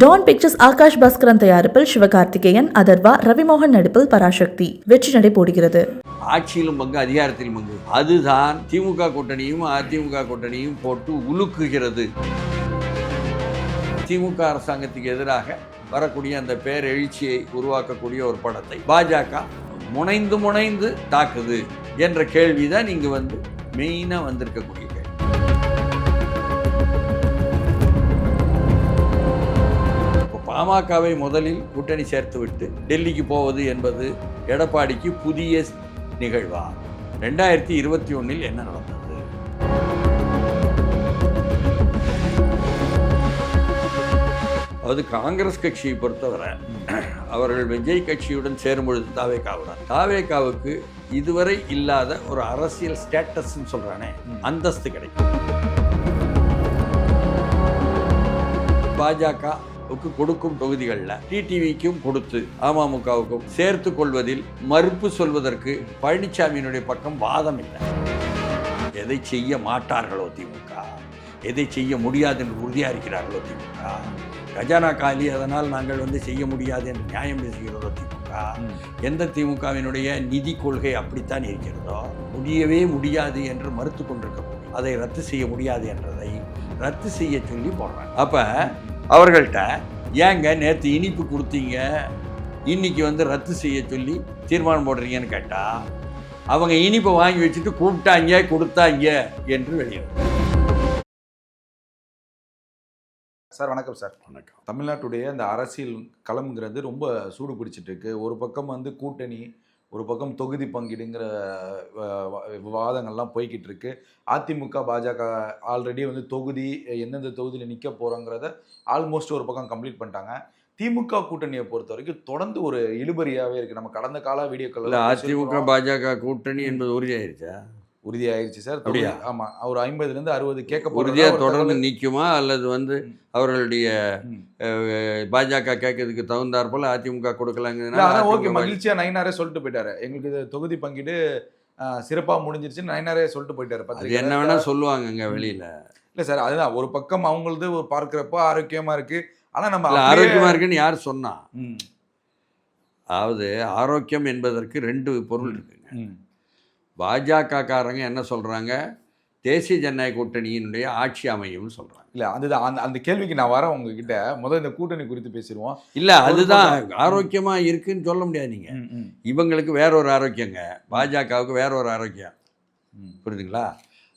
Don pictures Akash Bhaskaran தயாரிப்பில் சிவகார்த்திகேயன் அதர்வா ரவிமோகன் நடிப்பில் பராசக்தி. வெற்றி நடை போடுகிறது. ஆட்சியிலும் பங்கு அதிகாரத்திலும் பங்கு. அதுதான் திமுக கூட்டணியும் அதிமுக கூட்டணியும் போட்டு உலுக்குகிறது. திமுக அரசாங்கத்துக்கு எதிராக வரக்கூடிய அந்த பேரெழுச்சியை உருவாக்கக்கூடிய ஒரு படத்தை பாஜக முனைந்து முனைந்து தாக்குது என்ற கேள்வி தான் இங்கு வந்து மெயினாக வந்திருக்கக்கூடிய பாமகவை முதலில் கூட்டணி சேர்த்துவிட்டு டெல்லிக்கு போவது என்பது எடப்பாடிக்கு புதிய நிகழ்வா? ரெண்டாயிரத்தி இருபத்தி ஒன்றில் என்ன நடந்தது? அது காங்கிரஸ் கட்சியை பொறுத்தவரை அவர்கள் விஜய் கட்சியுடன் சேரும் பொழுது தாவேகாவுக்கு இதுவரை இல்லாத ஒரு அரசியல் ஸ்டேட்டஸ்ன்னு சொல்கிறானே அந்தஸ்து கிடைக்கும். பாஜக கொடுக்கும் தொகுதிகளில் டிடிவிக்கும் கொடுத்து அமமுகவுக்கும் சேர்த்து கொள்வதில் மறுப்பு சொல்வதற்கு பழனிசாமியினுடைய பக்கம் வாதம் இல்லை. எதை செய்ய மாட்டார்களோ திமுக? எதை செய்ய முடியாது என்று உறுதியாக இருக்கிறார்களோ திமுக? கஜானா காலி அதனால் நாங்கள் வந்து செய்ய முடியாது என்று நியாயம் பேசுகிறதோ திமுக? எந்த திமுகவினுடைய நிதி கொள்கை அப்படித்தான் இருக்கிறதோ? முடியவே முடியாது என்று மறுத்து கொண்டிருக்க அதை ரத்து செய்ய முடியாது என்றதை ரத்து செய்ய சொல்லி போடுறாங்க. அப்போ அவர்கள்ட்ட ஏங்க நேற்று இனிப்பு கொடுத்தீங்க. இன்னைக்கு வந்து ரத்து செய்ய சொல்லி தீர்மானம் போடுறீங்கன்னு கேட்டால் அவங்க இனிப்பை வாங்கி வச்சுட்டு கூப்பிட்டாங்க கொடுத்தாங்க என்று வெளியிடும் சார் வணக்கம் சார். வணக்கம். தமிழ்நாட்டுடைய அந்த அரசியல் களம்ங்கிறது ரொம்ப சூடு பிடிச்சிட்டு இருக்கு. ஒரு பக்கம் வந்து கூட்டணி ஒரு பக்கம் தொகுதி பங்கீடுங்கிற விவாதங்கள்லாம் போய்கிட்டு இருக்கு அதிமுக பாஜக ஆல்ரெடி வந்து தொகுதி எந்தெந்த தொகுதியில் நிற்க போகிறோங்கிறத ஆல்மோஸ்ட் ஒரு பக்கம் கம்ப்ளீட் பண்ணிட்டாங்க. திமுக கூட்டணியை பொறுத்த வரைக்கும் தொடர்ந்து ஒரு இழுபறியாகவே இருக்கு. நம்ம கடந்த கால வீடியோக்கள் அதிமுக பாஜக கூட்டணி என்பது உறுதியாயிருச்சா? உறுதியாயிருச்சு சார். அப்படியா? தொகுதி- ஆமா. ஒரு ஐம்பதுல இருந்து அறுபது கேட்க உறுதியாக தொடர்ந்து. நிற்குமா அல்லது வந்து. அவர்களுடைய பாஜக கேட்கறதுக்கு தகுந்தாற் போல அதிமுக கொடுக்கலாங்கிறதுனால அதான் ஓகே. அதிமுக மகிழ்ச்சியா நயினாரே சொல்லிட்டு போயிட்டாரு. எங்களுக்கு இது தொகுதி பங்கீடு ஆஹ், சிறப்பா முடிஞ்சிருச்சு நயினாரே சொல்லிட்டு போயிட்டாரு பத்திரிக்கை என்ன வேணா சொல்லுவாங்கங்க வெளியில. இல்ல சார் அதுதான். ஒரு பக்கம் அவங்களது பார்க்கிறப்போ ஆரோக்கியமா இருக்கு. ஆனா நம்ம இல்ல அப்படியே- ஆரோக்கியமா இருக்குன்னு யார் சொன்னா? அதாவது ஆரோக்கியம் என்பதற்கு ரெண்டு பொருள் இருக்குங்க. ம், பாஜக காரங்க என்ன சொல்றாங்க? தேசிய ஜனநாயக கூட்டணியினுடைய ஆட்சி அமையும்னு சொல்றாங்க. இல்ல அதுதான். அந்த அந்த கேள்விக்கு நான் வரேன் உங்ககிட்ட. முதல்ல இந்த கூட்டணி குறித்து பேசிடுவோம். இல்ல அதுதான். ஆரோக்கியமா இருக்குன்னு சொல்ல முடியாது நீங்க ம், ம், இவங்களுக்கு வேற ஒரு ஆரோக்கியங்க. பாஜகவுக்கு வேற ஒரு ஆரோக்கியம். புரியுதுங்களா?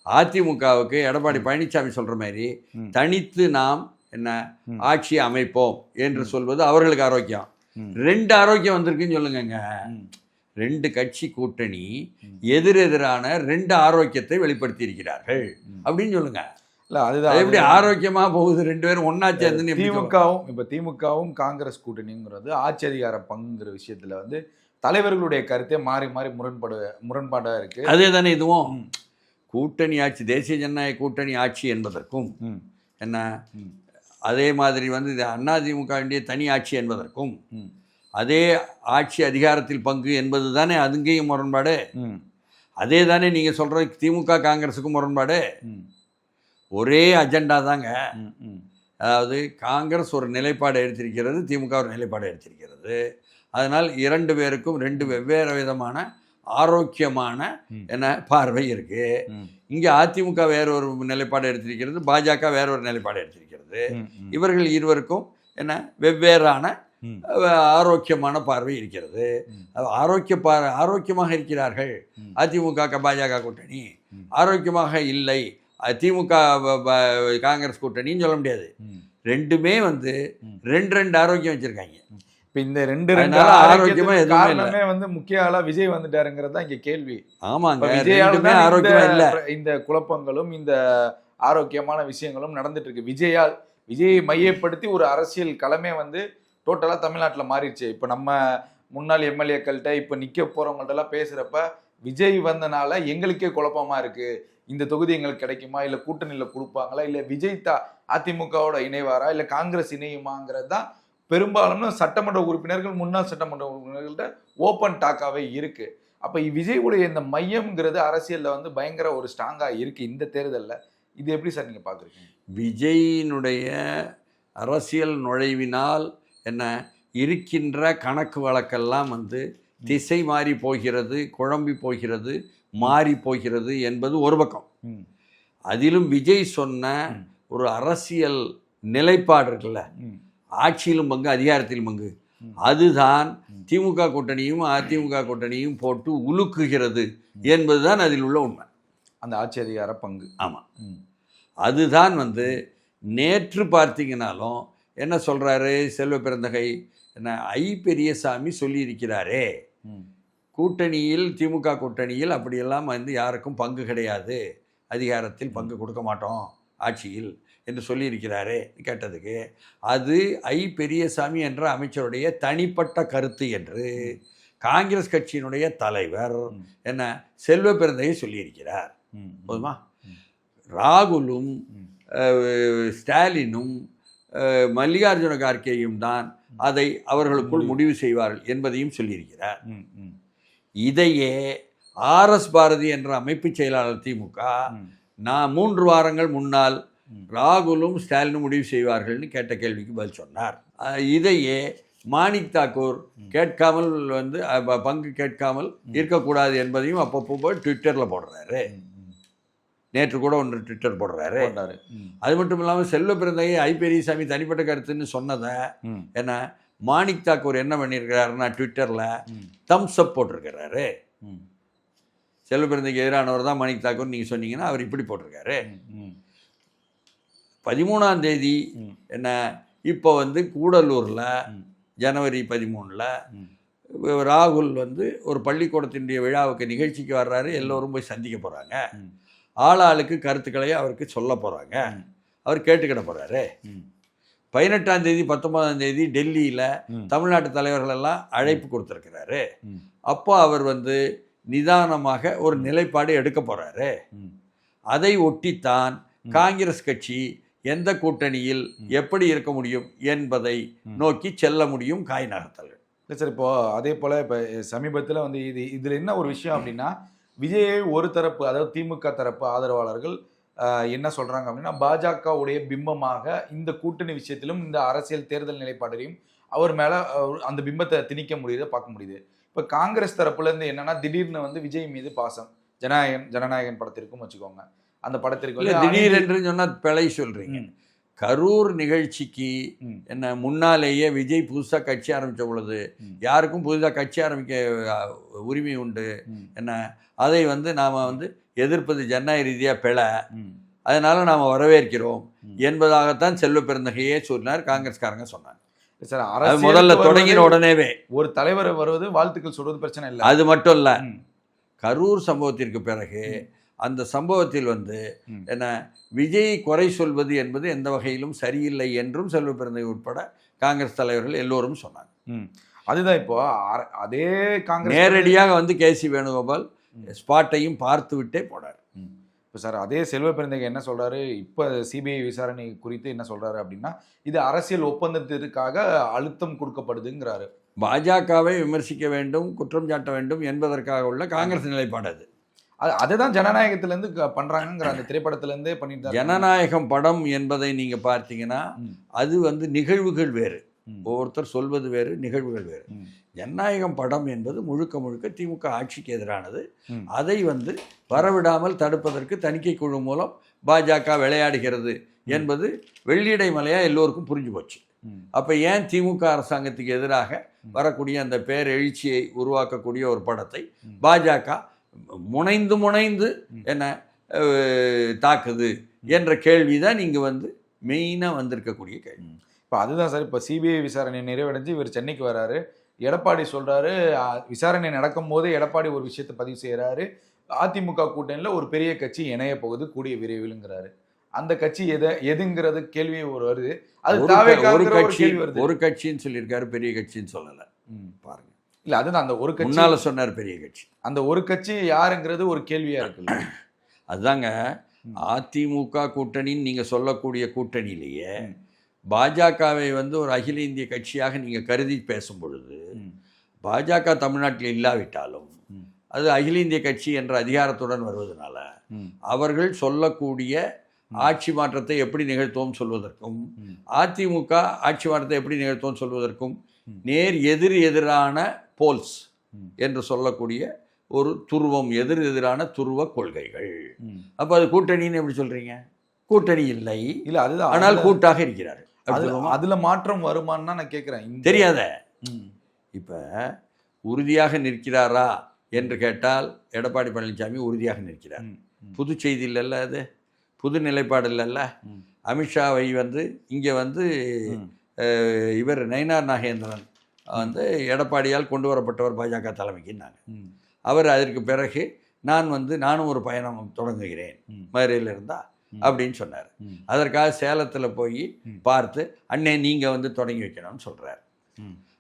அதிமுகவுக்கு எடப்பாடி பழனிசாமி சொல்ற மாதிரி. தனித்து நாம் என்ன. ஆட்சி அமைப்போம் என்று சொல்வது அவர்களுக்கு ஆரோக்கியம். ரெண்டு ஆரோக்கியம் வந்திருக்குன்னு சொல்லுங்கங்க. ரெண்டு கட்சி கூட்டணி. எதிரெதிரான ரெண்டு ஆரோக்கியத்தை வெளிப்படுத்தி இருக்கிறார்கள் ம். அப்படின்னு சொல்லுங்க. இல்ல அதுதான். அது எப்படி அதுதான். ஆரோக்கியமா போகுது? ரெண்டு பேரும் எப்படி சொல்ல- திமுகவும் இப்ப திமுகவும் காங்கிரஸ் கூட்டணிங்கிறது ஆட்சி அதிகார பங்குங்கிற விஷயத்துல வந்து தலைவர்களுடைய கருத்தே மாறி மாறி முரண்பாடு முரண்பாடா இருக்கு. அதே தானே இதுவும். கூட்டணி ஆட்சி தேசிய ஜனநாயக கூட்டணி ஆட்சி என்பதற்கும் ம், என்ன? அதே மாதிரி வந்து இது அதிமுகவுடைய தனி ஆட்சி என்பதற்கும் ம், அதே ஆட்சி அதிகாரத்தில் பங்கு என்பது தானே அதுங்கேயும் முரண்பாடு? அதே தானே நீங்கள் சொல்கிற திமுக காங்கிரஸுக்கும் முரண்பாடு? ஒரே அஜெண்டா தாங்க. அதாவது காங்கிரஸ் ஒரு நிலைப்பாடு எடுத்திருக்கிறது திமுக ஒரு நிலைப்பாடு எடுத்திருக்கிறது. அதனால் இரண்டு பேருக்கும் ரெண்டு வெவ்வேறு விதமான ஆரோக்கியமான. என்ன பார்வை இருக்கு. இங்கே அதிமுக வேற ஒரு நிலைப்பாடு எடுத்திருக்கிறது பாஜக வேற ஒரு நிலைப்பாடு எடுத்திருக்கிறது. இவர்கள் இருவருக்கும் என்ன வெவ்வேறான ஆரோக்கியமான பார்வை இருக்கிறது. ஆரோக்கிய பார் ஆரோக்கியமாக இருக்கிறார்கள். அதிமுக பாஜக கூட்டணி. ஆரோக்கியமாக இல்லை. திமுக காங்கிரஸ் கூட்டணின்னு சொல்ல முடியாது. ரெண்டுமே வந்து. ரெண்டு ரெண்டு ஆரோக்கியம் வச்சிருக்காங்க. இப்ப இந்த ரெண்டு ரெண்டு ஆரோக்கியமா காரணமே வந்து முக்கிய ஆளா விஜய் வந்துட்டாருங்கிறது தான் இங்க கேள்வி. ஆமாங்க. இப்ப விஜயால ரெண்டுமே தான் ஆரோக்கியமா இல்ல. இந்த- இந்த குழப்பங்களும் இந்த ஆரோக்கியமான விஷயங்களும் நடந்துட்டு இருக்கு. விஜயால் விஜயை மையப்படுத்தி ஒரு அரசியல் களமே வந்து டோட்டலாக தமிழ்நாட்டில் மாறிடுச்சு. இப்போ நம்ம முன்னாள் எம்எல்ஏக்கள்கிட்ட இப்போ நிற்க போகிறவங்கள்ட்டலாம் பேசுகிறப்ப விஜய் வந்தனால எங்களுக்கே குழப்பமா இருக்குது இந்த தொகுதி எங்களுக்கு கிடைக்குமா? இல்லை கூட்டணியில் கொடுப்பாங்களா? இல்லை விஜய் தா அதிமுகவோட இணைவாரா? இல்லை காங்கிரஸ் இணையுமாங்கிறது தான் பெரும்பாலும் சட்டமன்ற உறுப்பினர்கள் முன்னாள் சட்டமன்ற உறுப்பினர்கள்ட்ட ஓப்பன் டாக்காவே இருக்குது அப்போ விஜயுடைய இந்த மையம்ங்கிறது அரசியலில் வந்து பயங்கர ஒரு ஸ்ட்ராங்காக இருக்குது இந்த தேர்தலில். இது எப்படி சார் நீங்கள் பார்க்குறீங்க விஜயினுடைய அரசியல் நுழைவினால் என்ன இருக்கின்ற கணக்கு வழக்கெல்லாம் வந்து திசை மாறி போகிறது குழம்பி போகிறது மாறி போகிறது என்பது ஒரு பக்கம். அதிலும் விஜய் சொன்ன. ஒரு அரசியல் நிலைப்பாடு இருக்குல்ல ஆட்சியிலும் பங்கு அதிகாரத்திலும் பங்கு. அதுதான். திமுக கூட்டணியும் அதிமுக கூட்டணியும் போட்டு உலுக்குகிறது என்பதுதான் அதில் உள்ள உண்மை. அந்த ஆட்சி அதிகார பங்கு. ஆமாம் அதுதான் வந்து நேற்று பார்த்தீங்கனாலும் என்ன சொல்கிறாரு செல்வ பிறந்தகை என்ன? ஐ பெரியசாமி சொல்லியிருக்கிறாரே. கூட்டணியில் திமுக கூட்டணியில் அப்படியெல்லாம் வந்து யாருக்கும் பங்கு கிடையாது. அதிகாரத்தில் பங்கு கொடுக்க மாட்டோம் ஆட்சியில் என்று சொல்லியிருக்கிறாரே கேட்டதுக்கு. அது ஐ பெரியசாமி என்ற அமைச்சருடைய தனிப்பட்ட கருத்து என்று காங்கிரஸ் கட்சியினுடைய தலைவர். என்ன? செல்வ பிறந்தகை சொல்லியிருக்கிறார். போதுமா. ராகுலும் ஸ்டாலினும் மல்லிகார்ஜுன கார்கேயும் தான் அதை அவர்களுக்குள் முடிவு செய்வார்கள் என்பதையும் சொல்லியிருக்கிறார். இதையே ஆர்எஸ் பாரதி என்ற அமைப்பு செயலாளர் திமுக நான் மூன்று வாரங்கள் முன்னால். ராகுலும் ஸ்டாலினும் முடிவு செய்வார்கள்னு கேட்ட கேள்விக்கு பதில் சொன்னார். இதையே மாணிக் தாக்கூர் கேட்காமல் வந்து பங்கு கேட்காமல் இருக்கக்கூடாது என்பதையும் அப்பப்போ ட்விட்டரில் போடுறாரு. நேற்று கூட ஒன்று ட்விட்டர் போடுறாரு. அது மட்டும் இல்லாமல் செல்வ பிறந்தகை ஐ பெரியசாமி தனிப்பட்ட கருத்துன்னு சொன்னதை என்ன மாணிக் தாக்கூர் என்ன பண்ணியிருக்கிறாருன்னா ட்விட்டரில் தம்ஸ் அப் போட்டிருக்கிறாரு. ம், செல்வ பிறந்தகைக்கு எதிரானவர் தான் மாணிக் தாக்கூர் நீங்கள் சொன்னீங்கன்னா அவர் இப்படி போட்டிருக்காரு. ம், பதிமூணாம் தேதி என்ன இப்போ வந்து கூடலூரில் ஜனவரி பதிமூணில். ராகுல் வந்து ஒரு பள்ளிக்கூடத்தினுடைய விழாவுக்கு நிகழ்ச்சிக்கு வர்றாரு. எல்லோரும் போய் சந்திக்க போகிறாங்க. ஆளாளுக்கு கருத்துக்களை அவருக்கு சொல்ல போகிறாங்க. அவர் கேட்டுக்கிட போகிறாரு பதினெட்டாம் தேதி பத்தொன்பதாம் தேதி டெல்லியில் தமிழ்நாட்டு தலைவர்கள் எல்லாம் அழைப்பு கொடுத்துருக்கிறாரு. அப்போ அவர் வந்து நிதானமாக ஒரு நிலைப்பாடு எடுக்க போகிறாரு. அதை ஒட்டித்தான். காங்கிரஸ் கட்சி எந்த கூட்டணியில் எப்படி இருக்க முடியும் என்பதை. நோக்கி செல்ல முடியும் காய் நகர்த்தல்கள் இல்லை சார் இப்போ அதே போல இப்போ சமீபத்தில் வந்து இது இதில் என்ன ஒரு விஷயம் அப்படின்னா விஜயை ஒரு தரப்பு அதாவது திமுக தரப்பு ஆதரவாளர்கள் என்ன சொல்றாங்க அப்படின்னா பாஜகவுடைய பிம்பமாக இந்த கூட்டணி விஷயத்திலும் இந்த அரசியல் தேர்தல் நிலைப்பாடுலையும் அவர் மேல அந்த பிம்பத்தை திணிக்க முடியுது பார்க்க முடியுது. இப்போ காங்கிரஸ் தரப்புல இருந்து என்னன்னா திடீர்னு வந்து விஜய் மீது பாசம். ஜனநாயகன் ஜனநாயகன் படத்திற்கும் வச்சுக்கோங்க. அந்த படத்திற்கு வந்து திடீரென்று சொன்னால் பிழை சொல்கிறீங்க கரூர் நிகழ்ச்சிக்கு என்ன முன்னாலேயே விஜய் புதுசாக கட்சி ஆரம்பித்த பொழுது யாருக்கும் புதுசாக கட்சி ஆரம்பிக்க உரிமை உண்டு. என்ன அதை வந்து நாம் வந்து எதிர்ப்பது ஜனநாயக ரீதியாக பிழை. அதனால நாம் வரவேற்கிறோம். என்பதாகத்தான் செல்வ பெருந்தகையே சொன்னார் காங்கிரஸ்காரங்க சொன்னாங்க. சார் முதல்ல தொடங்கின உடனேவே. ஒரு தலைவர் வருவது வாழ்த்துக்கள் சொல்றது பிரச்சனை இல்லை. அது மட்டும் இல்லை கரூர் சம்பவத்திற்கு பிறகு அந்த சம்பவத்தில் வந்து. என்ன விஜய் குறை சொல்வது என்பது எந்த வகையிலும் சரியில்லை என்றும் செல்வ பிறந்தகை உட்பட காங்கிரஸ் தலைவர்கள் எல்லோரும் சொன்னாங்க. அதுதான் இப்போ அதே காங்கிரஸ் நேரடியாக வந்து கே சி வேணுகோபால். ஸ்பாட்டையும் பார்த்து விட்டே போனார். இப்போ சார் அதே செல்வ பிறந்தகை என்ன சொல்றாரு இப்போ சிபிஐ விசாரணை குறித்து என்ன சொல்றாரு அப்படின்னா இது அரசியல் ஒப்பந்தத்திற்காக அழுத்தம் கொடுக்கப்படுதுங்கிறாரு பாஜகவை விமர்சிக்க வேண்டும் குற்றம் சாட்ட வேண்டும் என்பதற்காக உள்ள காங்கிரஸ் நிலைப்பாடு அது அது அதுதான் ஜனநாயகத்துல இருந்து க- பண்றாங்கங்கிற அந்த திரைப்படத்துல இருந்தே பண்ணிட்டு. ஜனநாயகம் படம் என்பதை நீங்க பார்த்தீங்கன்னா. அது வந்து நிகழ்வுகள் வேறு. ஒவ்வொருத்தர் சொல்வது வேறு நிகழ்வுகள் வேறு. ஜனநாயகம் படம் என்பது முழுக்க முழுக்க திமுக ஆட்சிக்கு எதிரானது. அதை வந்து வரவிடாமல் தடுப்பதற்கு தணிக்கை குழு மூலம் பாஜக விளையாடுகிறது என்பது வெள்ளிடை மலையா எல்லோருக்கும் புரிஞ்சு போச்சு. அப்போ ஏன் திமுக அரசாங்கத்துக்கு எதிராக வரக்கூடிய அந்த பேரெழுச்சியை உருவாக்கக்கூடிய ஒரு படத்தை. பாஜக முனைந்து முனைந்து. என்ன தாக்குது என்ற கேள்வி தான் இங்கே வந்து மெயினாக வந்திருக்கக்கூடிய கேள்வி. இப்போ அதுதான் சார் இப்போ சிபிஐ விசாரணை நிறைவடைஞ்சு இவர் சென்னைக்கு வராரு. எடப்பாடி சொல்றாரு ஆ, விசாரணை நடக்கும் போது எடப்பாடி ஒரு விஷயத்தை பதிவு செய்யறாரு அதிமுக கூட்டணியில் ஒரு பெரிய கட்சி இணைய போகுது கூடிய விரைவிலுங்கிறாரு. அந்த கட்சி எதை எதுங்கிறது கேள்வி ஒரு வருது. அது ஒரு கட்சி ஒரு கட்சின்னு சொல்லியிருக்காரு பெரிய கட்சின்னு சொல்லலை. பாருங்க. இல்ல அதுதான் அந்த ஒரு கட்சி முன்னால சொன்னார் பெரிய கட்சி அந்த ஒரு கட்சி யாருங்கிறது ஒரு கேள்வியா இருக்குல்ல அதுதாங்க. அதிமுக கூட்டணின்னு நீங்கள் சொல்லக்கூடிய கூட்டணியிலேயே. பாஜகவை வந்து ஒரு அகில இந்திய கட்சியாக நீங்கள் கருதி பேசும் பொழுது. பாஜக தமிழ்நாட்டில் இல்லாவிட்டாலும். அது அகில இந்திய கட்சி என்ற அதிகாரத்துடன் வருவதனால. அவர்கள் சொல்லக்கூடிய ஆட்சி மாற்றத்தை எப்படி நிகழ்த்துவோம் சொல்வதற்கும். அதிமுக ஆட்சி மாற்றத்தை எப்படி நிகழ்த்துவோம் சொல்வதற்கும். நேர் எதிர் எதிரான போல்ஸ். என்று சொல்லக்கூடிய ஒரு துருவம் எதிர் எதிரான துருவ கொள்கைகள். அப்போ அது கூட்டணின்னு எப்படி சொல்றீங்க? கூட்டணி இல்லை. இல்ல அதுதான் ஆனால் கூட்டாக இருக்கிறார்கள். அப்படி அதுல- மாற்றம் வருமான்னு தான் நான் கேக்குறேன். இந்த- தெரியாத. இப்போ உறுதியாக நிற்கிறாரா என்று கேட்டால் எடப்பாடி பழனிசாமி உறுதியாக நிற்கிறார். புது செய்தி இல்லைல்ல அது. புது நிலைப்பாடு இல்லைல்ல. அமித்ஷாவை வந்து இங்கே வந்து இவர் நயினார் நாகேந்திரன் வந்து எடப்பாடியால் கொண்டு வரப்பட்டவர் பாஜக தலைமைக்குன்னாங்க. அவர் அதற்கு பிறகு நான் வந்து நானும் ஒரு பயணம் தொடங்குகிறேன். மதுரையில் இருந்தா ம். அப்படின்னு சொன்னார். அதற்காக சேலத்தில் போய். பார்த்து அண்ணே நீங்கள் வந்து தொடங்கி வைக்கணும்னு சொல்கிறார்.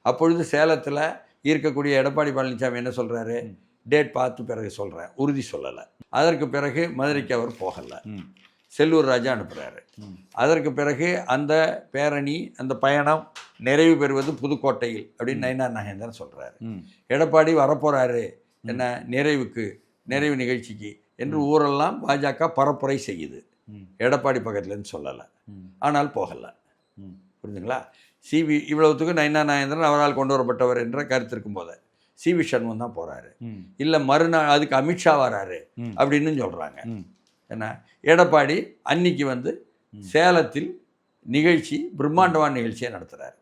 அப்பொழுது சேலத்தில் இருக்கக்கூடிய எடப்பாடி பழனிசாமி என்ன சொல்கிறாரு. டேட் பார்த்து பிறகு சொல்கிறேன் உறுதி சொல்லலை அதற்கு பிறகு மதுரைக்கு அவர் போகலை. செல்லூர் ராஜா அனுப்புகிறாரு. அதற்கு பிறகு அந்த பேரணி அந்த பயணம் நிறைவு பெறுவது புதுக்கோட்டையில் அப்படின்னு நயினார் நாகேந்திரன் சொல்கிறாரு. எடப்பாடி வரப்போகிறாரு என்ன நிறைவுக்கு நிறைவு நிகழ்ச்சிக்கு என்று ஊரெல்லாம் பாஜக பரப்புரை செய்யுது. எடப்பாடி பக்கத்துலேருந்து சொல்லலை. ஆனால் போகலை ம். புரியுதுங்களா சிவி இவ்வளவுத்துக்கு நயினா நாகேந்திரன் அவரால் கொண்டு வரப்பட்டவர் என்ற கருத்து இருக்கும் போது சிவி சண்முகம் தான் போகிறாரு. இல்லை மறுநாள் அதுக்கு அமித்ஷா வராரு. அப்படின்னு சொல்கிறாங்க. என்ன எடப்பாடி அன்னைக்கு வந்து. சேலத்தில் நிகழ்ச்சி பிரம்மாண்டமான நிகழ்ச்சியை நடத்துகிறார்.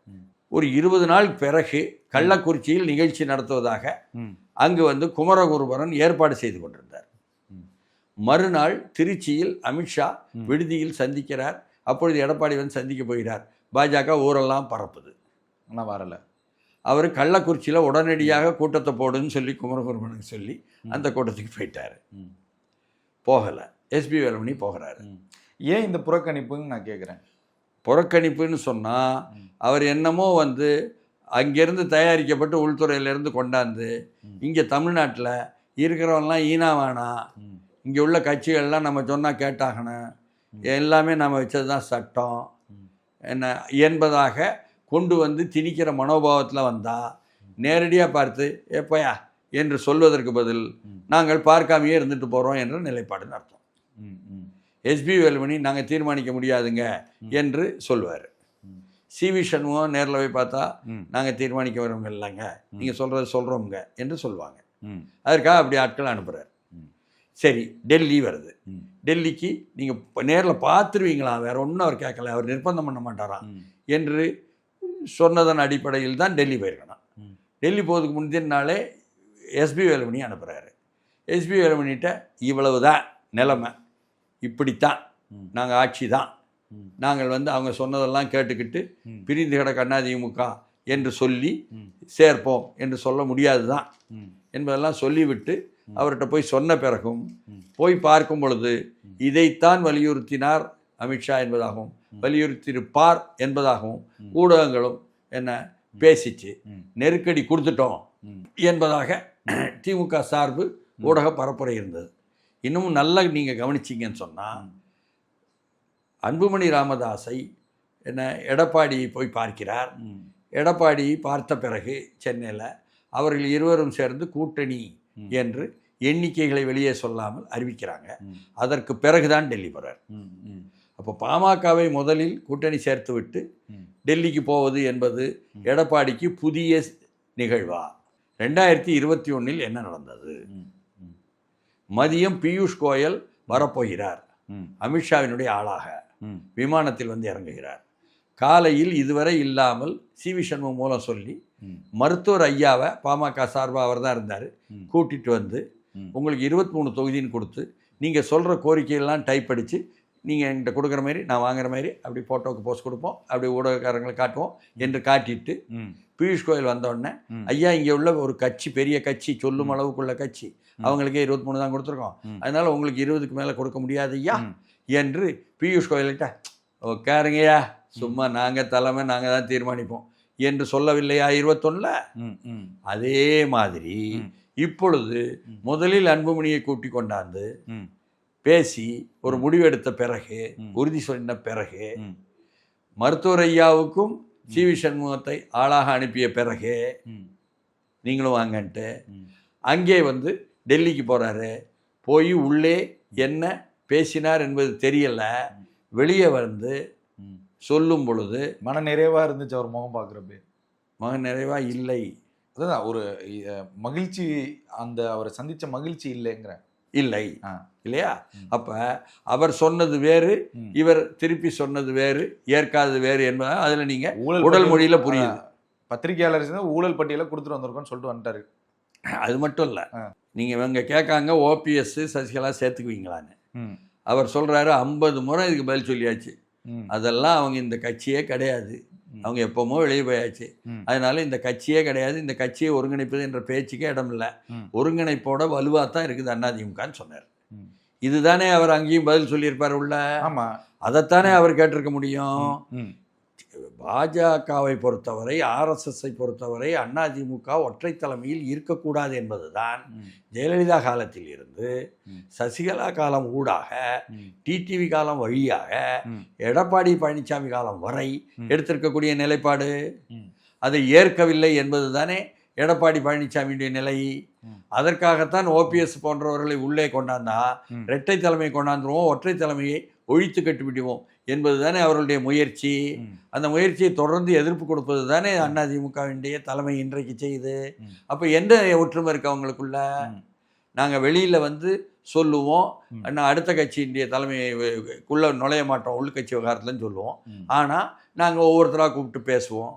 ஒரு இருபது நாள் பிறகு கள்ளக்குறிச்சியில் நிகழ்ச்சி நடத்துவதாக. அங்கு வந்து குமரகுருபரன் ஏற்பாடு செய்து கொண்டிருந்தார். மறுநாள் திருச்சியில் அமித்ஷா. விடுதியில் சந்திக்கிறார் அப்பொழுது எடப்பாடி வந்து சந்திக்க போகிறார் பாஜக ஊரெல்லாம் பரப்புது ஆனா வரல அவர் கள்ளக்குறிச்சியில் உடனடியாக கூட்டத்தை போடுன்னு சொல்லி குமரகுருபரனுக்கு சொல்லி அந்த கூட்டத்துக்கு போயிட்டார். போகலை எஸ்பி வேலுமணி போகிறாரு. ஏன் இந்த புறக்கணிப்புன்னு நான் கேக்குறேன் புறக்கணிப்புன்னு சொன்னால். அவர் என்னமோ வந்து அங்கேருந்து தயாரிக்கப்பட்டு உள்துறையிலேருந்து கொண்டாந்து. இங்கே தமிழ்நாட்டில் இருக்கிறவன்லாம் ஈனா வேணாம். இங்கே உள்ள கட்சிகள்லாம் நம்ம சொன்னால் கேட்டாகணும். எல்லாமே நம்ம வச்சது தான் சட்டம். என்ன என்பதாக கொண்டு வந்து திணிக்கிற மனோபாவத்தில் வந்தால் நேரடியாக பார்த்து ஏப்பையா என்று சொல்வதற்கு பதில். நாங்கள் பார்க்காமையே இருந்துட்டு போகிறோம் என்ற நிலைப்பாடுன்னு அர்த்தம். எஸ்பி வேலுமணி நாங்கள் தீர்மானிக்க முடியாதுங்க. என்று சொல்வார் ம். சிவி சண்முகம் நேரில் போய் பார்த்தா. நாங்கள் தீர்மானிக்க வரவங்க இல்லைங்க நீங்கள் சொல்கிறது சொல்கிறோங்க என்று சொல்லுவாங்க. அதற்காக அப்படி ஆட்கள் அனுப்புகிறார். சரி டெல்லி வருது. டெல்லிக்கு நீங்கள் நேரில் பார்த்துருவீங்களா வேற ஒன்றும் அவர் கேட்கல அவர் நிர்பந்தம் பண்ண மாட்டாராம். என்று சொன்னதன் அடிப்படையில் தான் டெல்லி போயிருக்கணும். டெல்லி போகிறதுக்கு முந்தின நாளே எஸ்பி வேலுமணி அனுப்புகிறாரு எஸ்பி வேலுமணிகிட்ட இவ்வளவு தான் நிலைமை இப்படித்தான். நாங்கள் ஆட்சி தான். நாங்கள் வந்து அவங்க சொன்னதெல்லாம் கேட்டுக்கிட்டு. பிரிந்து கிடக்க அதிமுக என்று சொல்லி. சேர்ப்போம் என்று சொல்ல முடியாது தான். என்பதெல்லாம் சொல்லிவிட்டு. அவர்கிட்ட போய் சொன்ன பிறகும். போய் பார்க்கும் பொழுது. இதைத்தான் வலியுறுத்தினார் அமித்ஷா என்பதாகவும். வலியுறுத்தியிருப்பார் என்பதாகவும். ஊடகங்களும் என்ன பேசிச்சு. நெருக்கடி கொடுத்துட்டோம். என்பதாக திமுக சார்பு ஊடக பரப்புரை இருந்தது இன்னமும் நல்லா நீங்கள் கவனிச்சிங்கன்னு சொன்னால். அன்புமணி ராமதாஸை என்ன எடப்பாடி போய் பார்க்கிறார். எடப்பாடி பார்த்த பிறகு சென்னையில் அவர்கள் இருவரும் சேர்ந்து கூட்டணி. என்று எண்ணிக்கைகளை வெளியே சொல்லாமல் அறிவிக்கிறாங்க. அதற்கு பிறகுதான் டெல்லி போகிறார். அப்போ பாமகவை முதலில் கூட்டணி சேர்த்து விட்டு. டெல்லிக்கு போவது என்பது. எடப்பாடிக்கு புதிய நிகழ்வா ரெண்டாயிரத்தி இருபத்தி ஒன்றில் என்ன நடந்தது. மதியம் பியூஷ் கோயல் வரப்போகிறார். அமித்ஷாவினுடைய ஆளாக. விமானத்தில் வந்து இறங்குகிறார் காலையில் இதுவரை இல்லாமல் சி வி சண்முகம் மூலம் சொல்லி. மருத்துவர் ஐயாவை பாமக சார்பாக அவர் தான் இருந்தார் ம். கூட்டிட்டு வந்து. உங்களுக்கு இருபத்தி மூணு தொகுதின்னு கொடுத்து நீங்கள் சொல்கிற கோரிக்கையெல்லாம் டைப் அடித்து நீங்கள் என்கிட்ட கொடுக்குற மாதிரி நான் வாங்குற மாதிரி அப்படி ஃபோட்டோவுக்கு போஸ்ட் கொடுப்போம் அப்படி ஊடகக்காரங்களை காட்டுவோம் என்று காட்டிட்டு. பியூஷ் கோயல் வந்தோடனே. ஐயா இங்கே உள்ள ஒரு கட்சி பெரிய கட்சி சொல்லும் அளவுக்குள்ள கட்சி அவங்களுக்கே இருபத்தி மூணு தான் கொடுத்துருக்கோம். அதனால உங்களுக்கு இருபதுக்கு மேலே கொடுக்க முடியாது ஐயா. என்று பியூஷ் கோயல்கிட்ட உட்காருங்கய்யா சும்மா நாங்கள் தலைமை நாங்கள் தான் தீர்மானிப்போம் என்று சொல்லவில்லையா இருபத்தொன்னில். அதே மாதிரி. இப்பொழுது. முதலில் அன்புமணியை கூட்டி கொண்டாந்து. பேசி ஒரு முடிவெடுத்த பிறகு ம். உறுதி சொன்ன பிறகு. மருத்துவர் ஐயாவுக்கும் சி வி சண்முகத்தை ஆளாக அனுப்பிய பிறகு. நீங்களும் வாங்கன்ட்டு. அங்கே வந்து டெல்லிக்கு போகிறாரு போய் உள்ளே என்ன பேசினார் என்பது தெரியல வெளியே வந்து. சொல்லும் பொழுது மன நிறைவா இருந்துச்சு அவர் முகம் பார்க்குறப்ப மகன் நிறைவா இல்லை அதுதான் ஒரு மகிழ்ச்சி அந்த அவரை சந்திச்ச மகிழ்ச்சி இல்லைங்கிறேன் இல்லை. இல்லையா. அப்ப அவர் சொன்னது வேறு. இவர் திருப்பி சொன்னது வேறு ஏற்காதது வேறு என்பதை அதுல நீங்க உடல் மொழியில புரியுது. பத்திரிகையாளர் ஊழல் பட்டியலை கொடுத்துட்டு வந்திருக்கோம்னு சொல்லிட்டு வந்துட்டாரு அது மட்டும் இல்ல ஆ. நீங்க இவங்க கேட்காங்க ஓபிஎஸ் சசிகலா சேர்த்துக்குவீங்களான்னு. அவர் சொல்றாரு ஐம்பது முறை இதுக்கு பதில் சொல்லியாச்சு. அதெல்லாம் அவங்க இந்த கட்சியே கிடையாது. அவங்க எப்பவுமோ வெளியே போயாச்சு. அதனால இந்த கட்சியே கிடையாது இந்த கட்சியை ஒருங்கிணைப்பது என்ற பேச்சுக்கே இடம் இல்லை. ஒருங்கிணைப்போட வலுவாக தான் இருக்குது அதிமுகன்னு சொன்னார். இதுதானே அவர் அங்கேயும் பதில் சொல்லியிருப்பார் உள்ள? ஆமா. அதைத்தானே அவர் கேட்டிருக்க முடியும். பாஜகவை பொறுத்தவரை ஆர்எஸ்எஸ்ஐ பொறுத்தவரை அதிமுக ஒற்றை தலைமையில் இருக்கக்கூடாது என்பதுதான். ஜெயலலிதா காலத்தில் இருந்து. சசிகலா காலம் ஊடாக. டிடிவி காலம் வழியாக. எடப்பாடி பழனிசாமி காலம் வரை. எடுத்திருக்கக்கூடிய நிலைப்பாடு. அதை ஏற்கவில்லை என்பதுதானே எடப்பாடி பழனிசாமியுடைய நிலை. அதற்காகத்தான் ஓபிஎஸ் போன்றவர்களை உள்ளே கொண்டாந்தா. இரட்டை தலைமை கொண்டாந்துருவோம் ஒற்றை தலைமையை ஒழித்து கட்டுவிடுவோம் என்பதுதானே அவர்களுடைய முயற்சி. அந்த முயற்சியை தொடர்ந்து எதிர்ப்பு கொடுப்பது தானே அதிமுகவினுடைய தலைமை இன்றைக்கு செய்யுது. அப்போ எந்த ஒற்றுமை இருக்கு அவங்களுக்குள்ள. நாங்கள் வெளியில் வந்து சொல்லுவோம். நான் அடுத்த கட்சியினுடைய தலைமைக்குள்ளே நுழைய மாட்டோம் உள்கட்சி விவகாரத்துலன்னு சொல்லுவோம். ஆனால் நாங்கள் ஒவ்வொருத்தராக கூப்பிட்டு பேசுவோம்.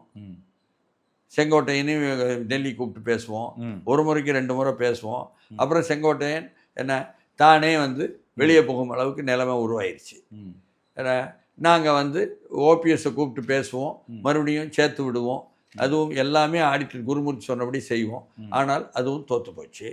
செங்கோட்டையனையும் டெல்லி கூப்பிட்டு பேசுவோம். ஒரு முறைக்கு ரெண்டு முறை பேசுவோம். அப்புறம் செங்கோட்டையன் என்ன தானே வந்து வெளியே போகும் அளவுக்கு நிலைமை உருவாயிருச்சு. நாங்கள் வந்து ஓபிஎஸ்ஸை கூப்பிட்டு பேசுவோம். மறுபடியும் சேர்த்து விடுவோம். அதுவும் எல்லாமே ஆடிட்டர் குருமூர்த்தி சொன்னபடி செய்வோம். ஆனால் அதுவும் தோற்று போச்சு.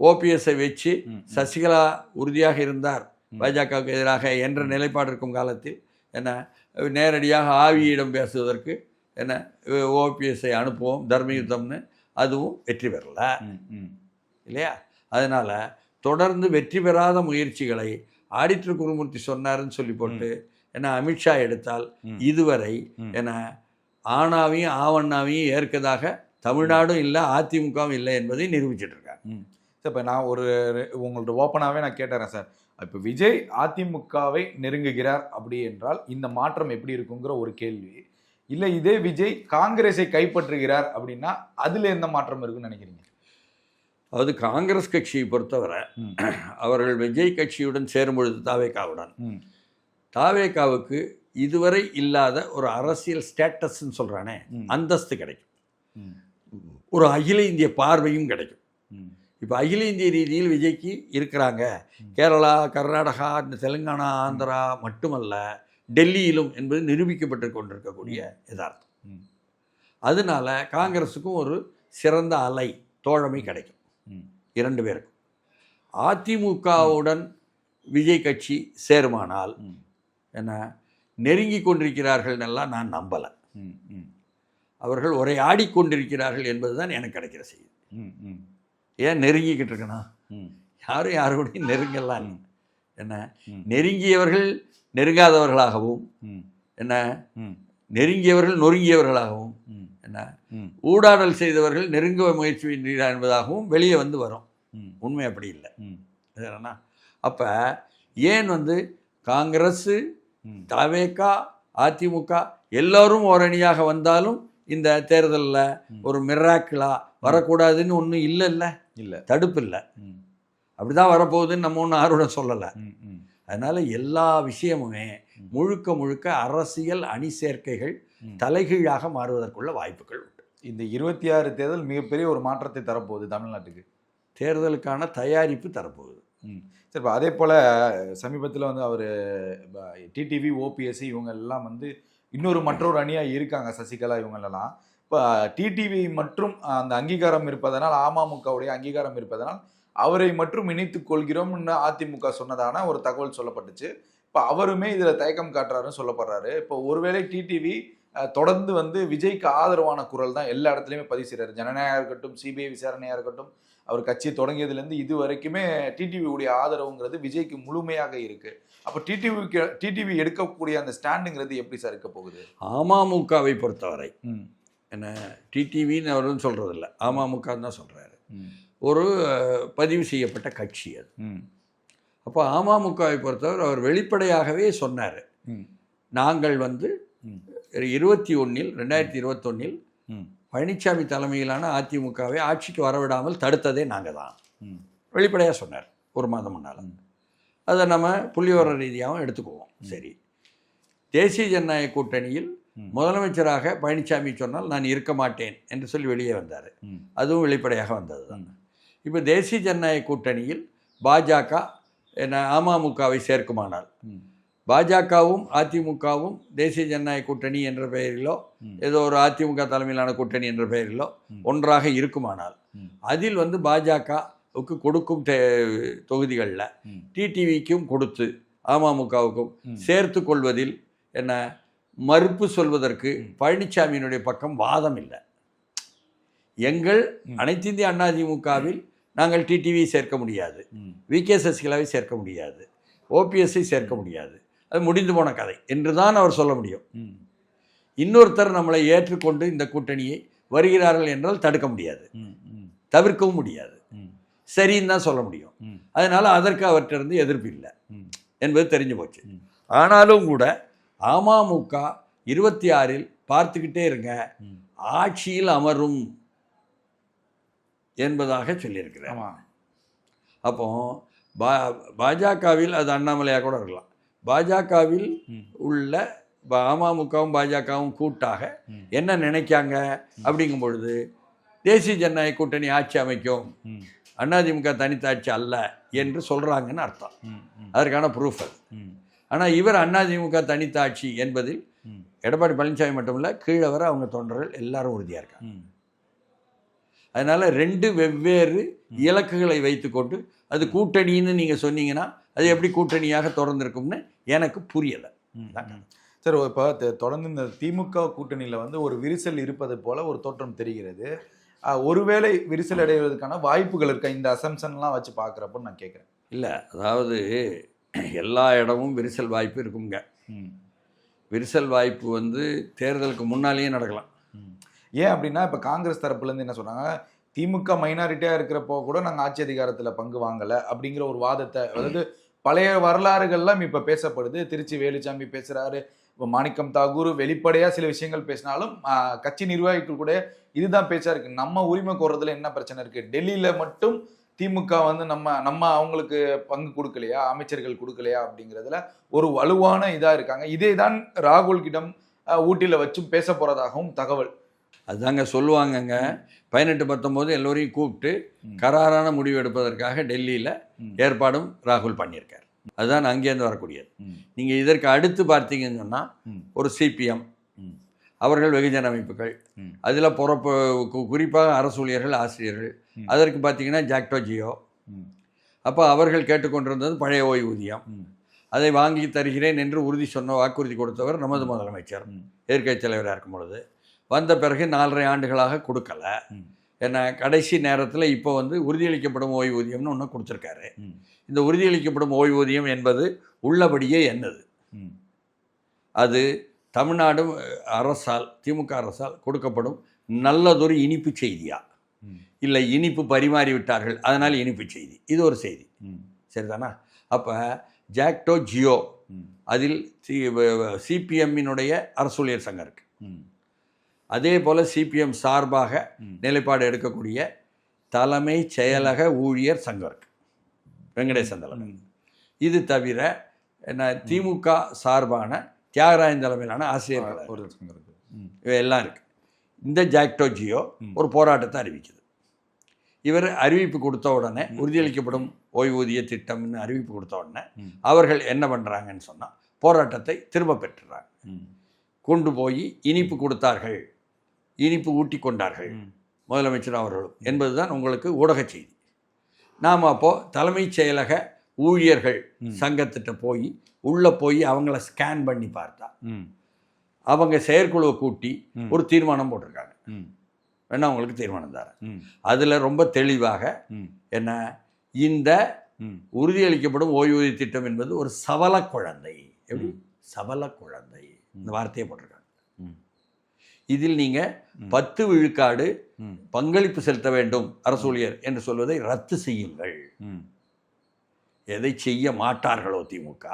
ஓபிஎஸ்ஸை வச்சு. சசிகலா உறுதியாக இருந்தார். பாஜகவுக்கு எதிராக என்ற நிலைப்பாடு இருக்கும் காலத்தில் என்ன நேரடியாக ஆவியிடம் பேசுவதற்கு என்ன ஓபிஎஸ்ஐ அனுப்புவோம். தர்ம யுத்தம்னு. அதுவும் வெற்றி பெறல. இல்லையா? அதனால தொடர்ந்து வெற்றி பெறாத முயற்சிகளை ஆடிட்டர் குருமூர்த்தி சொன்னாருன்னு சொல்லி போட்டு என்ன அமித்ஷா எடுத்தால். இதுவரை ம். என்ன ஆணாவையும் ஆவண்ணாவையும் ஏற்கதாக தமிழ்நாடும் இல்லை அதிமுகவும் இல்லை என்பதை நிரூபிச்சிட்டு இருக்காங்க ம். சார் இப்போ நான் ஒரு உங்கள்ட்ட ஓப்பனாகவே நான் கேட்டுறேன் சார் இப்போ விஜய் அதிமுகவை நெருங்குகிறார் அப்படி என்றால் இந்த மாற்றம் எப்படி இருக்குங்கிற ஒரு கேள்வி இல்லை இதே விஜய் காங்கிரஸை கைப்பற்றுகிறார் அப்படின்னா அதுல எந்த மாற்றம் இருக்குன்னு நினைக்கிறீங்க அதாவது காங்கிரஸ் கட்சியை பொறுத்தவரை. அவர்கள் விஜய் கட்சியுடன் சேரும் பொழுது தாவேகாவுடன். தாவேகாவுக்கு இதுவரை இல்லாத ஒரு அரசியல் ஸ்டேட்டஸ்ன்னு சொல்றானே ம். அந்தஸ்து கிடைக்கும். ஒரு அகில இந்திய பார்வையும் கிடைக்கும். இப்போ அகில இந்திய ரீதியில் விஜய்க்கு இருக்கிறாங்க. கேரளா கர்நாடகா தெலுங்கானா ஆந்திரா மட்டுமல்ல டெல்லியிலும் என்பது நிரூபிக்கப்பட்டு கொண்டிருக்கக்கூடிய யதார்த்தம். அதனால காங்கிரஸுக்கும் ஒரு சிறந்த அலை தோழமை கிடைக்கும். இரண்டு பேருக்கும் அதிமுகவுடன் விஜய் கட்சி சேருமானால். என்ன நெருங்கி கொண்டிருக்கிறார்கள் எல்லாம் நான் நம்பலை ம். ம். அவர்கள் ஒரே ஆடிக்கொண்டிருக்கிறார்கள் என்பதுதான் எனக்கு கிடைக்கிற செய்தி ம். ம். ஏன் நெருங்கிக்கிட்டு இருக்கணும். யாரும் யாரோடையும் நெருங்கலாம். என்ன. நெருங்கியவர்கள் நெருங்காதவர்களாகவும். என்ன. நெருங்கியவர்கள் நொறுங்கியவர்களாகவும். என்ன. ஊடாடல் செய்தவர்கள் நெருங்க முயற்சி என்பதாகவும் வெளியே வந்து வரும். உண்மை அப்படி இல்லை. சரிண்ணா அப்போ ஏன் வந்து காங்கிரஸ் ம். தவேகா அதிமுக எல்லோரும் ஓரணியாக வந்தாலும் இந்த தேர்தலில். ஒரு மிராக்கிளா வரக்கூடாதுன்னு ஒன்றும் இல்லைல்ல இல்ல தடுப்பு இல்லை. அப்படிதான் வரப்போகுதுன்னு நம்ம ஒன்றும் ஆர்வம் சொல்லலை. அதனால எல்லா விஷயமுமே. முழுக்க முழுக்க அரசியல் அணி சேர்க்கைகள். தலைகீழாக மாறுவதற்குள்ள வாய்ப்புகள் உண்டு. இந்த இருபத்தி ஆறு தேர்தல் மிகப்பெரிய ஒரு மாற்றத்தை தரப்போகுது தமிழ்நாட்டுக்கு. தேர்தலுக்கான தயாரிப்பு தரப்போகுது. ம். சரி இப்போ அதே போல் சமீபத்தில் வந்து அவர் டிடிவி ஓபிஎஸ்சி இவங்க எல்லாம் வந்து இன்னொரு மற்றொரு அணியாக இருக்காங்க சசிகலா இவங்களெல்லாம். இப்போ டிடிவி மற்றும் அந்த அங்கீகாரம் இருப்பதனால் அமமுகவுடைய அங்கீகாரம் இருப்பதனால் அவரை மட்டும் இணைத்துக் கொள்கிறோம்னு அதிமுக சொன்னதான ஒரு தகவல் சொல்லப்பட்டுச்சு. இப்போ அவருமே இதில் தயக்கம் காட்டுறாருன்னு சொல்லப்படுறாரு. இப்போ ஒருவேளை டிடிவி தொடர்ந்து வந்து விஜய்க்கு ஆதரவான குரல் தான் எல்லா இடத்துலையுமே பதிவு செய்கிறாரு ஜனநாயகம் இருக்கட்டும் சிபிஐ விசாரணையாக இருக்கட்டும் அவர் கட்சி தொடங்கியதுலேருந்து இது வரைக்குமே டிடிவி உடைய ஆதரவுங்கிறது விஜய்க்கு முழுமையாக இருக்கு. அப்போ டிடிவிக்கு டிடிவி எடுக்கக்கூடிய அந்த ஸ்டாண்டுங்கிறது எப்படி சார் இருக்க போகுது? அமமுகவை பொறுத்தவரை என்ன டிடிவின்னு அவரும் சொல்கிறதில்ல அமமுக தான் சொல்கிறாரு ஒரு பதிவு செய்யப்பட்ட கட்சி அது. அப்போ அமமுகவை பொறுத்தவர் அவர் வெளிப்படையாகவே சொன்னார். நாங்கள் வந்து. இருபத்தி ஒன்றில் ரெண்டாயிரத்தி இருபத்தொன்னில் ம். பழனிசாமி தலைமையிலான அதிமுகவை ஆட்சிக்கு வரவிடாமல் தடுத்ததே நாங்கள் தான் ம். வெளிப்படையாக சொன்னார் ஒரு மாதம் முன்னால் அதை நம்ம புள்ளிவர ரீதியாகவும் எடுத்துக்குவோம் சரி தேசிய ஜனநாயக கூட்டணியில். முதலமைச்சராக பழனிசாமி சொன்னால் நான் இருக்க மாட்டேன் என்று சொல்லி வெளியே வந்தார். அதுவும் வெளிப்படையாக வந்தது தான். இப்போ தேசிய ஜனநாயக கூட்டணியில் பாஜக என்ன அமமுகவை சேர்க்குமானால் ம். பாஜகவும் அதிமுகவும் தேசிய ஜனநாயக கூட்டணி என்ற பெயரிலோ. ஏதோ ஒரு அதிமுக தலைமையிலான கூட்டணி என்ற பெயரிலோ. ஒன்றாக இருக்குமானால். அதில் வந்து பாஜகவுக்கு கொடுக்கும் தொகுதிகளில். டிடிவிக்கும் கொடுத்து அமமுகவுக்கும். சேர்த்து கொள்வதில் என்ன மறுப்பு சொல்வதற்கு பழனிசாமியினுடைய பக்கம் வாதம் இல்லை எங்கள் ம். அனைத்து இந்திய அண்ணா திமுகவில் நாங்கள் டிடிவி சேர்க்க முடியாது. வி கே சசிகலாவை சேர்க்க முடியாது ஓபிஎஸ்ஐ சேர்க்க முடியாது அது முடிந்து போன கதை என்று தான் அவர் சொல்ல முடியும். இன்னொருத்தர் நம்மளை ஏற்றுக்கொண்டு இந்த கூட்டணியை வருகிறார்கள் என்றால் தடுக்க முடியாது. தவிர்க்கவும் முடியாது. சரின்னு தான் சொல்ல முடியும். அதனால அதற்கு அவற்றிருந்து எதிர்ப்பு இல்லை. என்பது தெரிஞ்சு போச்சு. ஆனாலும் கூட அமமுக இருபத்தி ஆறில் பார்த்துக்கிட்டே இருங்க. ஆட்சியில் அமரும் என்பதாக சொல்லியிருக்கிறார் ஆமா அப்போ பா பாஜகவில் அது அண்ணாமலையாக கூட இருக்கலாம் பாஜகவில். உள்ள அமமுகவும் பாஜகவும் கூட்டாக. என்ன நினைக்காங்க அப்படிங்கும் பொழுது தேசிய ஜனநாயக கூட்டணி ஆட்சி அமைக்கும். அதிமுக தனித்தாட்சி அல்ல என்று சொல்கிறாங்கன்னு அர்த்தம். அதற்கான ப்ரூஃப். ஆனால் இவர் அதிமுக தனித்தாட்சி என்பதில் ம். எடப்பாடி பழனிசாமி மட்டுமில்ல கீழே வர அவங்க தொண்டர்கள் எல்லாரும் உறுதியாக இருக்காங்க. அதனால் ரெண்டு வெவ்வேறு இலக்குகளை வைத்துக்கொண்டு அது கூட்டணின்னு நீங்கள் சொன்னீங்கன்னா அது எப்படி கூட்டணியாக தொடர்ந்திருக்கும்னு எனக்கு புரியலை. சார் இப்போ தொடர்ந்து இந்த திமுக கூட்டணியில வந்து ஒரு விரிசல் இருப்பது போல ஒரு தோற்றம் தெரிகிறது. ஒருவேளை விரிசல் அடைவதற்கான வாய்ப்புகள் இருக்கா? இந்த அசம்ஷன்லாம் வச்சு பார்க்குறப்போ நான் கேட்குறேன். இல்லை அதாவது எல்லா இடமும் விரிசல் வாய்ப்பு இருக்குங்க விரிசல் வாய்ப்பு வந்து தேர்தலுக்கு முன்னாலேயே நடக்கலாம். ஏன் அப்படின்னா இப்போ காங்கிரஸ் தரப்புலேருந்து என்ன சொன்னாங்க திமுக மைனாரிட்டியாக இருக்கிறப்போ கூட நாங்கள் ஆட்சி அதிகாரத்தில் பங்கு வாங்கலை அப்படிங்கிற ஒரு வாதத்தை அதாவது பழைய வரலாறுகள்லாம் இப்போ பேசப்படுது. திருச்சி வேலுச்சாமி பேசுகிறாரு இப்போ மாணிக்கம் தாகூர் வெளிப்படையாக சில விஷயங்கள் பேசினாலும் கட்சி நிர்வாகிகள் கூட இதுதான் பேச்சா இருக்கு. நம்ம உரிமை கோர்றதுல என்ன பிரச்சனை இருக்கு? டெல்லியில மட்டும் திமுக வந்து நம்ம நம்ம அவங்களுக்கு பங்கு கொடுக்கலையா? அமைச்சர்கள் கொடுக்கலையா? அப்படிங்கிறதுல ஒரு வலுவான இதாக இருக்காங்க. இதே தான் ராகுல் கிடம் ஊட்டியில் வச்சும் பேச போகிறதாகவும் தகவல். அதுதாங்க சொல்லுவாங்கங்க பதினெட்டு பத்தொம்போது எல்லோரையும் கூப்பிட்டு. கராரான முடிவு எடுப்பதற்காக டெல்லியில். ஏற்பாடும் ராகுல் பண்ணியிருக்கார் அதுதான் அங்கேருந்து வரக்கூடியது. நீங்கள் இதற்கு அடுத்து பார்த்தீங்கன்னு சொன்னால். ஒரு சிபிஎம். அவர்கள் வெகுஜன அமைப்புகள். அதில் பொறப்பு குறிப்பாக அரசு ஊழியர்கள் ஆசிரியர்கள். அதற்கு பார்த்தீங்கன்னா ஜாக்டோ ஜியோ. அப்போ அவர்கள் கேட்டுக்கொண்டிருந்தது பழைய ஓய்வூதியம். அதை வாங்கி தருகிறேன் என்று உறுதி சொன்ன வாக்குறுதி கொடுத்தவர் நமது முதலமைச்சர் ம். எதிர்க்கட்சி தலைவராக இருக்கும் பொழுது வந்த பிறகு நாலரை ஆண்டுகளாக கொடுக்கல. ஏன்னா கடைசி நேரத்தில் இப்போ வந்து உறுதியளிக்கப்படும் ஓய்வூதியம்னு ஒன்று கொடுத்துருக்காரு. இந்த உறுதியளிக்கப்படும் ஓய்வூதியம் என்பது உள்ளபடியே என்னது. அது தமிழ்நாடு அரசால் திமுக அரசால் கொடுக்கப்படும் நல்லதொரு இனிப்பு செய்தியா. இல்லை இனிப்பு பரிமாறி விட்டார்கள் அதனால் இனிப்பு செய்தி இது ஒரு செய்தி. சரிதானா அப்போ ஜாக்டோ ஜியோ. அதில் சிபிஎம்மினுடைய அரசூழியர் சங்கம் இருக்கு ம். அதே போல் சிபிஎம் சார்பாக. நிலைப்பாடு எடுக்கக்கூடிய தலைமை செயலக ஊழியர் சங்கம் இருக்கு வெங்கடேசன் தலைமை. இது தவிர என்ன திமுக சார்பான தியாகராஜன் தலைமையிலான ஆசிரியர் கழகம். ஒரு சங்கம் இருக்கு. ம். இவை எல்லாம் இருக்கு இந்த ஜாக்டோ ஜியோ ம். ஒரு போராட்டத்தை அறிவிக்குது இவர் அறிவிப்பு கொடுத்த உடனே உறுதியளிக்கப்படும் ஓய்வூதிய திட்டம்னு அறிவிப்பு கொடுத்த உடனே. அவர்கள் என்ன பண்ணுறாங்கன்னு சொன்னால் போராட்டத்தை திரும்ப பெற்றுறாங்க. கொண்டு போய் இனிப்பு கொடுத்தார்கள் இனிப்பு ஊட்டி கொண்டார்கள். முதலமைச்சர் அவர்களும் என்பதுதான் உங்களுக்கு ஊடக செய்தி நாம் அப்போது தலைமைச் செயலக ஊழியர்கள். சங்கத்திட்ட போய் உள்ளே போய் அவங்கள ஸ்கேன் பண்ணி பார்த்தா. அவங்க செயற்குழுவை கூட்டி. ஒரு தீர்மானம் போட்டிருக்காங்க. வேணா உங்களுக்கு தீர்மானம் தரேன். அதில் ரொம்ப தெளிவாக. என்ன இந்த. உறுதியளிக்கப்படும் ஓய்வூதிய திட்டம் என்பது ஒரு சபல குழந்தை எப்படி ம். சபல குழந்தை இந்த வார்த்தையை போட்டிருக்காங்க. இதில் நீங்கள். பத்து விழுக்காடு. பங்களிப்பு செலுத்த வேண்டும் அரசு ஊழியர் என்று சொல்வதை ரத்து செய்யுங்கள். எதை செய்ய மாட்டார்களோ திமுக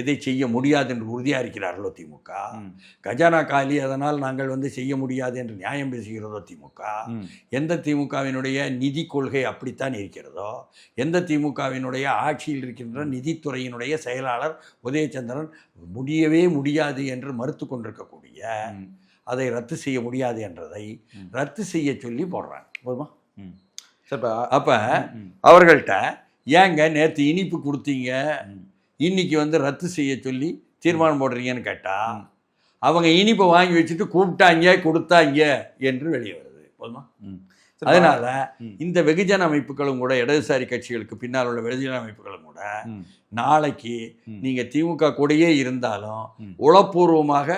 எதை செய்ய முடியாது என்று உறுதியாக இருக்கிறார்களோ திமுக. கஜானா காலி அதனால் நாங்கள் வந்து செய்ய முடியாது என்று நியாயம் பேசுகிறதோ திமுக. எந்த திமுகவினுடைய நிதி கொள்கை அப்படித்தான் இருக்கிறதோ எந்த திமுகவினுடைய ஆட்சியில் இருக்கின்ற நிதித்துறையினுடைய செயலாளர் உதயச்சந்திரன் முடியவே முடியாது என்று மறுத்து கொண்டிருக்கக்கூடிய. அதை ரத்து செய்ய முடியாது என்றதை. ரத்து செய்ய சொல்லி போடுறாங்க போதுமா ம். சார் அப்போ. அவர்கள்ட்ட ஏங்க நேற்று இனிப்பு கொடுத்தீங்க. இன்னைக்கு வந்து ரத்து செய்ய சொல்லி தீர்மானம் போடுறீங்கன்னு கேட்டா ம். அவங்க இனிப்பை வாங்கி வச்சுட்டு கூப்பிட்டாங்க கொடுத்தாங்க என்று வெளியே வருது போதுமா அதனால. இந்த வெகுஜன அமைப்புகளும் கூட இடதுசாரி கட்சிகளுக்கு பின்னால் உள்ள வெகுஜன அமைப்புகளும் கூட. நாளைக்கு. நீங்க திமுக கூடயே இருந்தாலும். உளப்பூர்வமாக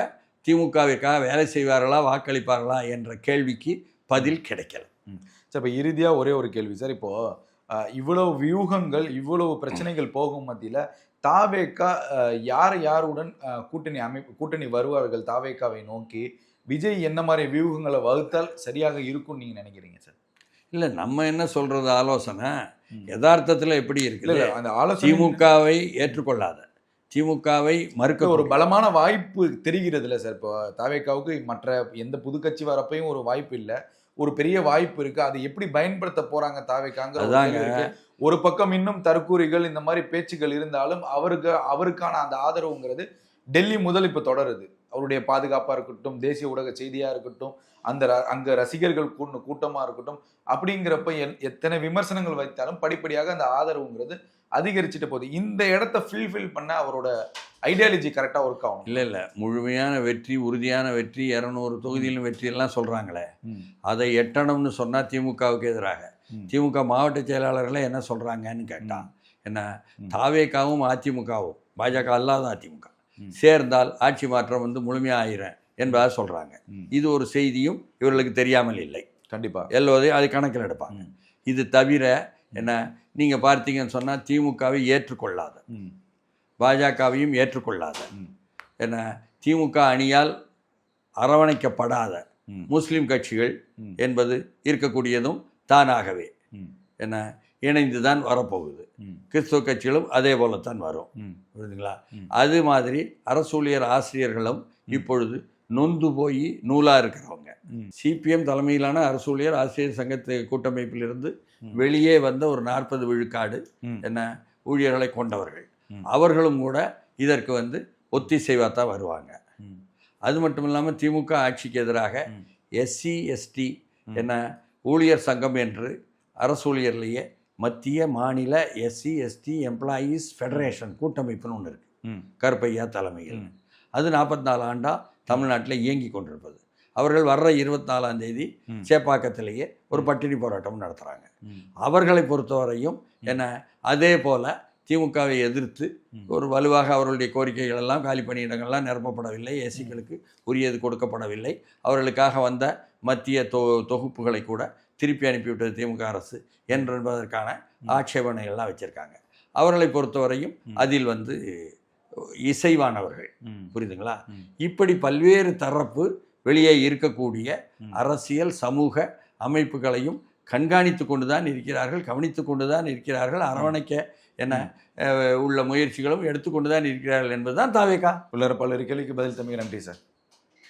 திமுகவிற்காக வேலை செய்வார்களா வாக்களிப்பார்களா என்ற கேள்விக்கு பதில் கிடைக்கல. சார் இப்போ இறுதியாக ஒரே ஒரு கேள்வி சார். இப்போ அஹ், இவ்வளவு வியூகங்கள் இவ்வளவு பிரச்சனைகள் போகும் மத்தியில் தாவேக்கா யார் யாருடன் கூட்டணி அமைப்பு கூட்டணி வருவார்கள் தாவேக்காவை நோக்கி விஜய் என்ன மாதிரி வியூகங்களை வகுத்தால் சரியாக இருக்கும்னு நீங்க நினைக்கிறீங்க சார்? இல்ல நம்ம என்ன சொல்றது ஆலோசனை. யதார்த்தத்துல எப்படி இருக்குது? அந்த ஆலோசனை திமுகவை ஏற்றுக்கொள்ளாத. திமுகவை மறுக்க ஒரு பலமான வாய்ப்பு தெரிகிறது இல்ல சார். இப்போ தாவேக்காவுக்கு மற்ற எந்த புது கட்சி வரப்பையும் ஒரு வாய்ப்பு இல்ல. ஒரு பெரிய வாய்ப்பு இருக்கு. அதை எப்படி பயன்படுத்த போறாங்க தாவேக்காங்கிற ஒரு அதாங்க. பக்கம் இன்னும் தற்கூறிகள் இந்த மாதிரி பேச்சுக்கள் இருந்தாலும் அவருக்கு அவருக்கான அந்த ஆதரவுங்கிறது டெல்லி முதல் இப்ப தொடருது. அவருடைய பாதுகாப்பா இருக்கட்டும் தேசிய ஊடக செய்தியா இருக்கட்டும் அந்த அங்க ரசிகர்கள் கூட்ட கூட்டமா இருக்கட்டும் அப்படிங்கிறப்ப எத்தனை விமர்சனங்கள் வைத்தாலும் படிப்படியாக அந்த ஆதரவுங்கிறது அதிகரிச்சுட்டு போகுது. இந்த இடத்த ஃபில்ஃபில் பண்ண அவரோட ஐடியாலஜி கரெக்டா ஒர்க் ஆகும் இல்ல இல்ல. முழுமையான வெற்றி உறுதியான வெற்றி இரநூறு தொகுதியிலும் வெற்றி எல்லாம் சொல்றாங்களே அதை எட்டணும்னு சொன்னா திமுகவுக்கு எதிராக. திமுக மாவட்ட செயலாளர்களே என்ன சொல்றாங்கன்னு கேட்டான் என்ன. தாவேக்காவும் அதிமுகவும் பாஜக அல்லாத அதிமுக. சேர்ந்தால் ஆட்சி மாற்றம் வந்து முழுமையாக ஆயிரும் என்பதாக சொல்றாங்க. ம். இது ஒரு செய்தியும் இவர்களுக்கு தெரியாமல் இல்லை. கண்டிப்பா. எல்லோரையும் அது கணக்கில் எடுப்பாங்க. இது தவிர என்ன நீங்க பார்த்தீங்கன்னு சொன்னா திமுகவை ஏற்றுக்கொள்ளாத. பாஜகவையும் ஏற்றுக்கொள்ளாத. என்ன திமுக அணியால் அரவணைக்கப்படாத. முஸ்லிம் கட்சிகள். என்பது இருக்கக்கூடியதும் தானாகவே. என்ன இணைந்து தான் வரப்போகுது. கிறிஸ்துவ கட்சிகளும் அதே போலத்தான் வரும். புரியுதுங்களா. அது மாதிரி அரசூழியர் ஆசிரியர்களும் இப்பொழுது நொந்து போய் நூலாக இருக்கிறவங்க. சிபிஎம் தலைமையிலான அரசூழியர் ஆசிரியர் சங்கத்து கூட்டமைப்பிலிருந்து. வெளியே வந்த ஒரு நாற்பது விழுக்காடு. என்ன ஊழியர்களை கொண்டவர்கள். அவர்களும் கூட இதற்கு வந்து ஒத்திசைவாக தான் வருவாங்க. அது மட்டும் இல்லாமல் திமுக ஆட்சிக்கு எதிராக. SC ST. என்ன ஊழியர் சங்கம் என்று அரசூழியர்லேயே மத்திய மாநில எஸ்சி எஸ்டி எம்ப்ளாயீஸ் ஃபெடரேஷன் கூட்டமைப்புன்னு ஒன்று இருக்குது. கருப்பையா தலைமையில். அது நாற்பத்தி நாலு ஆண்டா தமிழ்நாட்டில் இயங்கி கொண்டிருப்பது அவர்கள் வர்ற இருபத்தி நாலாம் தேதி. சேப்பாக்கத்திலேயே ஒரு பட்டினி போராட்டம் நடத்துகிறாங்க. அவர்களை பொறுத்தவரையும் என்ன அதே போல் திமுகவை எதிர்த்து. ஒரு வலுவாக அவர்களுடைய கோரிக்கைகள் எல்லாம் காலி பணியிடங்கள்லாம் நிரப்பப்படவில்லை ஏசிகளுக்கு உரியது கொடுக்கப்படவில்லை அவர்களுக்காக வந்த மத்திய தொ தொகுப்புகளை கூட திருப்பி அனுப்பிவிட்டது திமுக அரசு என்பதற்கான ஆட்சேபனைகள்லாம் வச்சுருக்காங்க அவர்களை பொறுத்தவரையும். அதில் வந்து இசைவானவர்கள். ம். புரியுதுங்களா. இப்படி பல்வேறு தரப்பு வெளியே இருக்கக்கூடிய. அரசியல் சமூக அமைப்புகளையும் கண்காணித்து கொண்டு தான் இருக்கிறார்கள் கவனித்து கொண்டு தான் இருக்கிறார்கள் அரவணைக்க என்ன உள்ள முயற்சிகளும் எடுத்துக்கொண்டு தான் இருக்கிறார்கள் என்பதுதான் தாவேக்கா உள்ளர பல்வேறு கேள்விக்கு பதில் தம்பி நன்றி சார்.